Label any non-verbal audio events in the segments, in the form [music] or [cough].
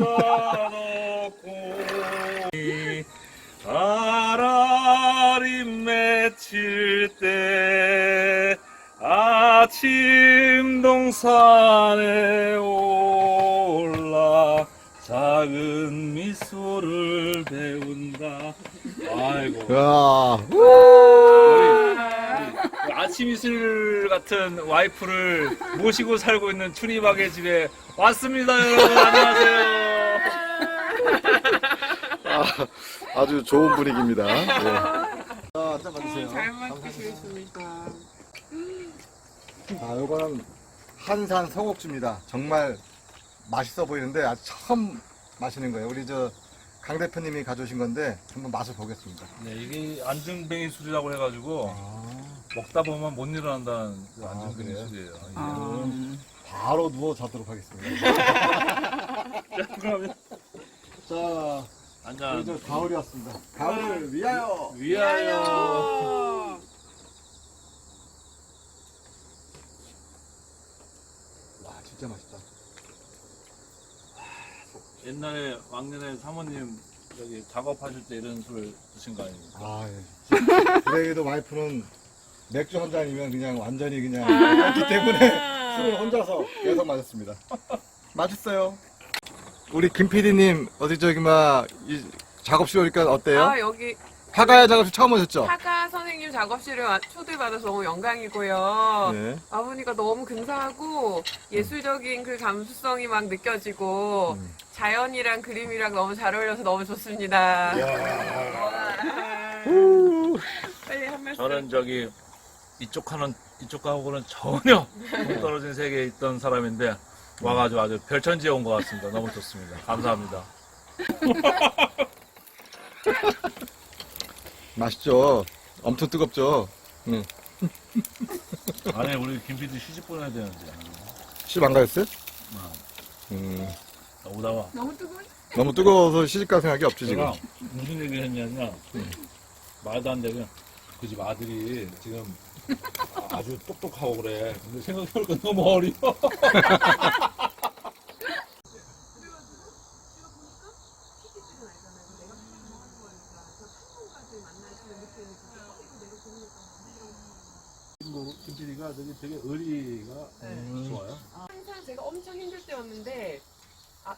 놓고. 아라리 맺힐 때 아침 동산에 올라 작은 미소를 배운다. 아이고. 야, 아침 이슬 같은 와이프를 모시고 살고 있는 추리박의 집에 왔습니다 여러분. 안녕하세요 [laughs] 아, 주 좋은 분위기입니다. 예. 자, 앉아봐주세요. 잘 먹겠습니다. 아, 요거는 한산 성옥주입니다. 정말 맛있어 보이는데 아직 처음 마시는 거예요. 우리 저 강 대표님이 가져오신 건데 한번 맛을 보겠습니다. 네 이게 안중뱅이 술이라고 해가지고 먹다 보면 못 일어난다는 그 아, 안중뱅이 그래요? 술이에요 아, 바로 누워 자도록 하겠습니다. [laughs] 자 그러면 자, 앉아 저 가을이 왔습니다. 가을을 위하여. 위하여 와, 진짜 맛있다. 옛날에 왕년에 사모님 여기 작업하실 때 이런 술을 드신 거 아닙니까? 아, 예. 그래도 와이프는 맥주 한 잔이면 그냥 완전히 그냥 그렇기 때문에 술을 혼자서 계속 마셨습니다. 맛있어요. 우리 김 PD님 어디 저기 막 이 작업실 오니까 어때요? 아 여기 화가야 작업실 처음 오셨죠? 사가 선생님 작업실에 와- 초대받아서 너무 영광이고요. 네. 와보니까 너무 근사하고 예술적인 그 감수성이 막 느껴지고 음. 자연이랑 그림이랑 너무 잘 어울려서 너무 좋습니다. 후. 빨리 한 말씀. 저는 저기 이쪽 하는 이쪽하고는 전혀 동떨어진 세계에 있던 사람인데 와가지고 아주 별천지에 온 것 같습니다. 너무 좋습니다. 감사합니다. [laughs] 맛있죠? 엄청 뜨겁죠? 응. 아니 우리 김 PD 시집 보내야 되는데 시집 안 가셨어요? 아, 음. 오다가 너무 뜨거워. 너무 뜨거워서 시집 갈 생각이 없지 지금. 제가 무슨 얘기 했냐면 말도 안 되면 그 집 아들이 지금 아- 아주 똑똑하고 그래. 근데 생각해보니까 너무 어려. 김 PD가 되게 되게 의리가 좋아요. 항상 제가 엄청 힘들 때였는데 아,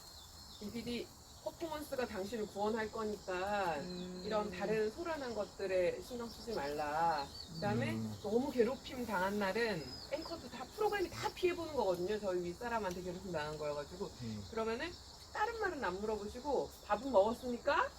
이 PD 퍼포먼스가 당신을 구원할 거니까 이런 다른 소란한 것들에 신경 쓰지 말라. 그다음에 음. 너무 괴롭힘 당한 날은 앵커도 다 프로그램이 다 피해 보는 거거든요. 저희 윗사람한테 괴롭힘 당한 거여가지고 음. 그러면은 다른 말은 안 물어보시고 밥은 먹었습니까?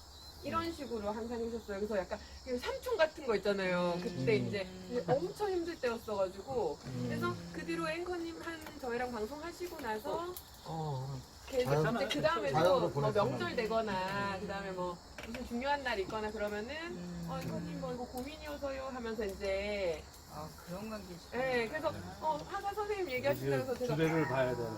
이런 식으로 항상 해주셨어요. 그래서 약간 그 삼촌 같은 거 있잖아요. 그때 음. 이제 엄청 힘들 때였어가지고 음. 그래서 그 뒤로 앵커님 한 저희랑 방송하시고 나서 어. 계속 자연- 이제 그 다음에도 자연으로 뭐. 명절 되거나 그 다음에 뭐 무슨 중요한 날 있거나 그러면은 어 앵커님 뭐 이거 고민이어서요 하면서 이제 아 그런 관계 있예 그래서 어 화가 선생님 얘기하신다면서 제가 주례를 봐야 되는.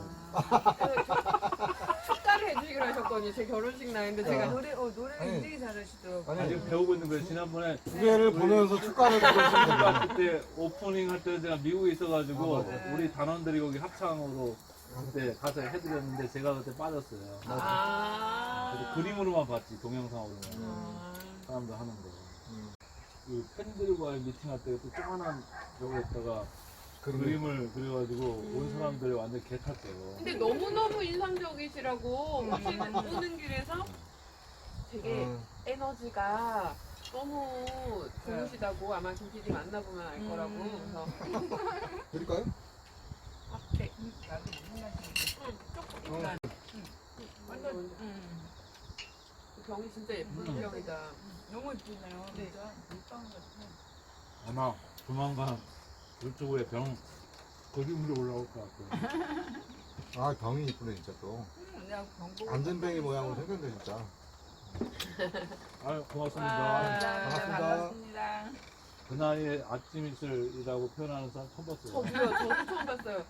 축가를 해주기로 하셨거든요 제 결혼식 날인데 제가 노래 어 노래를 아니. 굉장히 잘하시더라고. 아니, 아직 배우고 있는 거예요. 지난번에 두 개를 보면서 축가를 부르시는 제가 그때 오프닝 할 때 제가 미국에 있어가지고 아, 맞아요. 우리 단원들이 거기 합창으로 그때 가서 해드렸는데 제가 그때 빠졌어요. 아 그래서 그림으로만 봤지 동영상으로는 아. 사람들 하는 거. 음. 그 팬들과의 미팅할 때또 조그만한 저거에다가 그림. 그림을 그려가지고 온 사람들이 완전 개탔대요. 근데 너무너무 인상적이시라고 [laughs] 오는 길에서 되게 음. 에너지가 너무 좋으시다고 아마 김 PD 만나보면 알 거라고 그래서 드릴까요? 병이 진짜 예쁜 음. 병이다 너무 예쁘네요. 네. 진짜 물방 같아. 아마 조만간 이쪽에 병 그림으로 올라올 것 같아요. [laughs] 아 병이 이쁘네 진짜 또. 음. 안전뱅이 모양으로 생겼네 진짜. [laughs] 아유 와. 고맙습니다. 반갑습니다. 반갑습니다. 그 나이에 아침 이슬이라고 표현하는 사람 처음 봤어요. 저도요 저도 처음 봤어요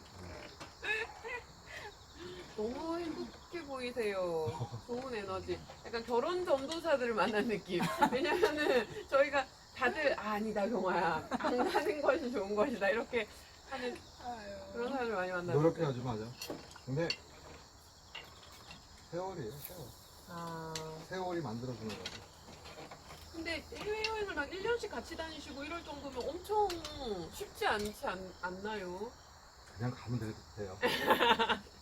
너무 행복해 보이세요 좋은 에너지 약간 결혼 전도사들을 만난 느낌 왜냐면은 저희가 다들 아, 아니다 경화야 안 가는 것이 좋은 것이다 이렇게 하는 그런. 사람을 많이 만나요 노력해야지 맞아. 근데 세월이에요, 세월. 아. 세월이 만들어주는 거죠. 근데 해외여행을 막 1년씩 같이 다니시고 이럴 정도면 엄청 쉽지 않지 않, 않나요? 그냥 가면 돼- 돼요. [laughs]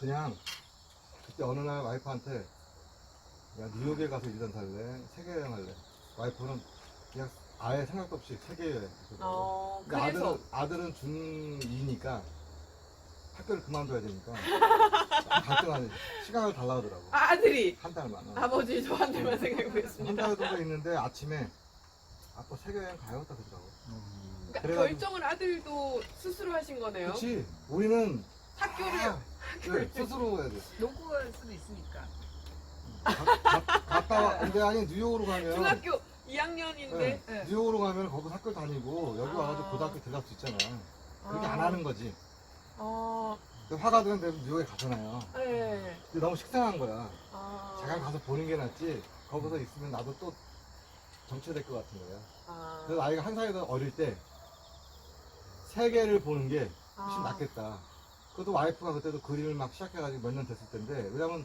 그냥 그때 어느 날 와이프한테 야 뉴욕에 가서 1년 살래? 세계 여행 할래? 와이프는 그냥 아예 생각도 없이 세계 여행. 어, 그래서 아들은, 아들은 중2니까 학교를 그만둬야 되니까 [laughs] 갈등하는 시간을 달라 하더라고. 아들이 한 달만. 어. 아버지 저한테만 한 생각해보겠습니다. 달 정도 있는데 아침에 아빠 세계 여행 가야겠다 그러더라고. 그러니까 그래가지고- 결정을 아들도 스스로 하신 거네요. 그렇지. 우리는 학교를 다 네, 스스로 해야 돼. 갈 수도 있으니까. 가- 가- 갔다 와. 근데 아니 뉴욕으로 가면 중학교 2학년인데 네, 네. 뉴욕으로 가면 거기 학교 다니고 여기 와가지고 아. 고등학교 들어갈 수 있잖아. 그렇게 아. 안 하는 거지. 어, 근데 화가 드는데 뉴욕에 가잖아요. 네. 근데 너무 식상한 거야. 아, 잠깐 가서 보는 게 낫지. 거기서 있으면 나도 또 정체될 것 같은 거야. 아, 그래서 아이가 한 살이 더 어릴 때 세계를 보는 게 훨씬 아. 낫겠다. 그것도 와이프가 그때도 그림을 막 시작해가지고 몇 년 됐을 텐데 왜냐면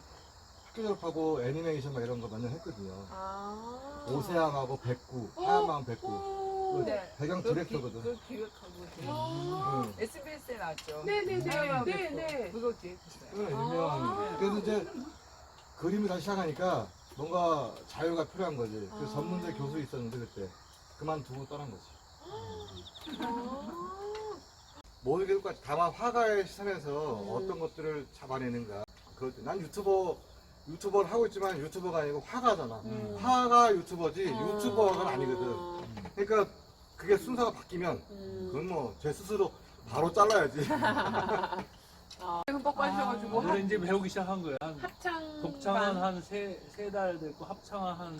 학교 졸업하고 애니메이션 막 이런 거 몇 년 했거든요. 아. 오세암하고 백구, 어, 하얀 마음 백구. 오. 그 네. 배경 그거 디렉터거든. 기- 그거 기획하고 아. 응. SBS에 나왔죠. 네네네. 하얀 네. 네. 그거 기획했어요. 응, 아. 유명한. 그래서 이제 그림을 다시 시작하니까 뭔가 자유가 필요한 거지. 그 아. 전문대 교수 있었는데 그때 그만두고 떠난 거지. 아. 뭘 이렇게까지 다만 화가의 시선에서 음. 어떤 것들을 잡아내는가. 그것 난 유튜버 유튜버를 하고 있지만 유튜버가 아니고 화가잖아. 음. 화가 유튜버지 아. 유튜버가 아니거든. 그러니까 그게 순서가 바뀌면 음. 그건 뭐 제 스스로 바로 잘라야지. [laughs] 흠뻑 빠지셔가지고 오늘 이제 배우기 시작한 거야. 한 합창 독창은 한세 세 달 됐고 합창은 한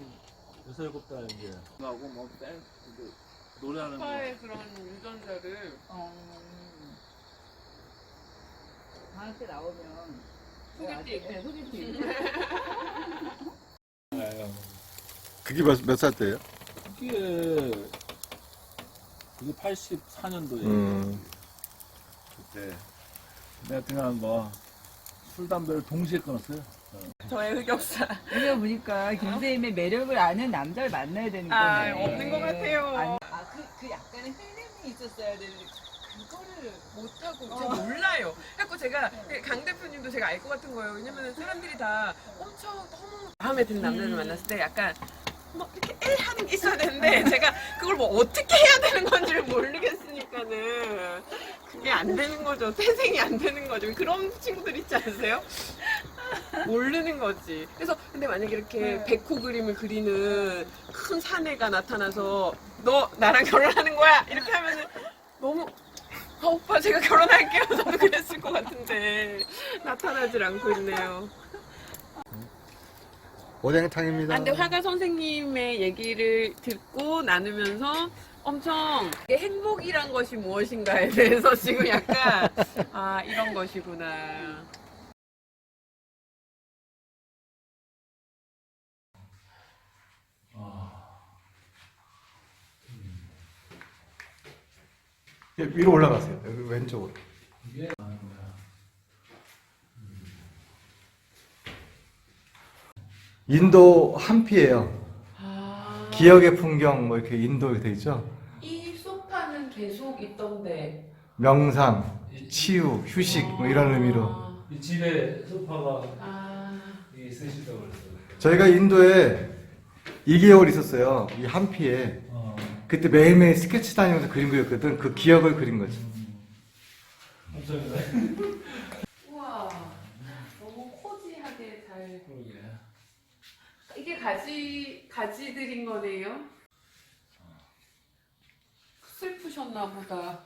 여섯 일곱 달 이제. 하고 뭐 밴, 그 노래하는 거. 파의 그런 유전자를 어. 방학 때 나오면 소개팅. 네, 소개팅. 네, [laughs] 그게 몇, 몇살 때예요? 이게 그게 84년도에 음. 그때 내가 그냥 뭐술 담배를 동시에 끊었어요. 저의 흑역사 이거 보니까 김선생님의 매력을 아는 남자를 만나야 되는 거네. 아, 없는 것 같아요. 아, 그, 그 약간의 흐름이 있었어야 되는데 그거를 못 하고 제가 몰라요. 그래갖고 제가 강 대표님도 제가 알 것 같은 거예요. 왜냐면 사람들이 다 엄청 너무 마음에 드는 남자를 만났을 때 약간 뭐 이렇게 에 하는 게 있어야 되는데 [laughs] 제가 그걸 뭐 어떻게 해야 되는 건지를 모르겠으니까는 그게 안 되는 거죠. 태생이 안 되는 거죠. 그런 친구들 있지 않으세요? 모르는 거지. 그래서 근데 만약에 이렇게 네. 백호 그림을 그리는 큰 사내가 나타나서 너 나랑 결혼하는 거야 이렇게 하면은 너무 아, 오빠 제가 결혼할게요. [laughs] 저도 그랬을 것 같은데 나타나질 않고 있네요. 오뎅탕입니다. 아, 근데 화가 선생님의 얘기를 듣고 나누면서 엄청 행복이란 것이 무엇인가에 대해서 지금 약간 아 이런 것이구나. 위로 올라가세요. 여기 왼쪽으로. 인도 한피예요. 아, 기억의 풍경 뭐 이렇게 인도 돼 있죠. 이 소파는 계속 있던데. 명상, 치유, 휴식 뭐 이런 의미로. 이 집에 소파가 아, 있으시다고 그랬어요. 저희가 인도에 2개월 있었어요. 이 한피에. 어. 그때 매일매일 스케치 다니면서 그림 그렸거든. 그 기억을 그린 거지. 감사합니다. 우와, 너무 코지하게 잘. 이게 가지 가지들인 거네요. 슬프셨나 보다.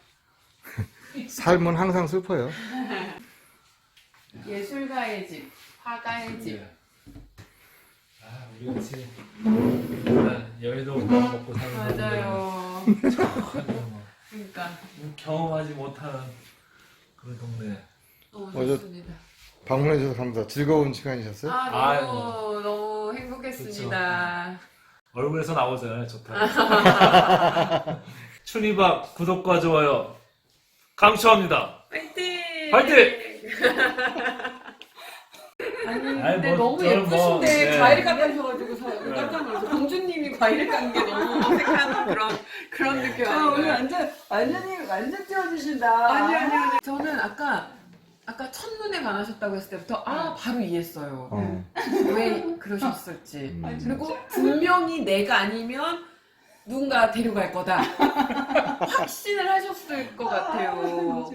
[laughs] 삶은 항상 슬퍼요. 예술가의 집, 화가의 집. 아, 우리 같이 여의도 먹고 사는 맞아요. 분들은 [laughs] 그러니까 경험하지 못하는 그런 동네. 너무 맞아. 좋습니다. 방문해 주셔서 감사합니다. 즐거운 시간이셨어요? 아 아유. 너무 너무 행복했습니다. 얼굴에서 나오잖아요. 좋다. [laughs] 춘희박 구독과 좋아요 강추합니다. 파이팅! 파이팅! [laughs] 아니 아니, 근데 뭐, 너무 저는 뭐, 예쁘신데 네. 과일 깎아주셔가지고 저 깜짝 놀랐어. 공주님이 과일 깎는 게 너무 어색한 그런 그런 느낌 아, 오늘? 완전 완전히 완전 띄워주신다. 아니 아니 아니. 저는 아까 아까 첫눈에 반하셨다고 했을 때부터 아 바로 이해했어요. 어. 왜 그러셨을지. 음. 그리고 분명히 내가 아니면 누군가 데려갈 거다. [laughs] 확신을 하셨을 것 같아요.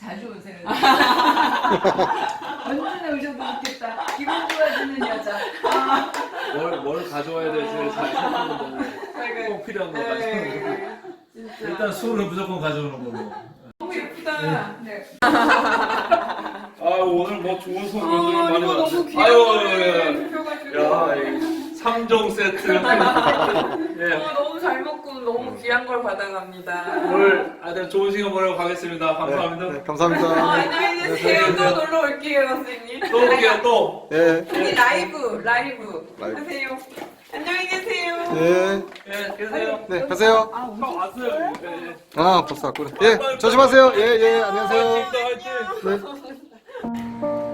자주 오세요. [laughs] 언제나 오셔도 좋겠다. 기분 좋아지는 여자. [laughs] 뭘, 뭘 가져와야 될지 잘 생각하는데 꼭 필요한 거 가져오는 거. 네, 진짜. 일단 술은 무조건 가져오는 거고. 너무 예쁘다. 네. 아 오늘 뭐 좋은 아, 선물들 많이 이거 너무 받았어요. 아유, 거를 예. 주셔가지고. 야, 이 3종 세트. [laughs] 예. 어, 먹고 너무 귀한 걸 받아갑니다. 오늘 아들 좋은 시간 보내고 가겠습니다. 감사합니다. 네, 네, 아, 감사합니다. 안녕히 계세요. 또 놀러 올게요, 선생님. 또 올게요, 또. 예. 아니, 라이브, 라이브. 라이브. 하세요. 안녕히 계세요. 예. 예, 계세요. 네, 가세요. 아, 형 왔어요. 예, 예. 아, 벌써 왔구나. 예, 조심하세요. 예, 예, 안녕하세요. 화이팅, 화이팅. 네.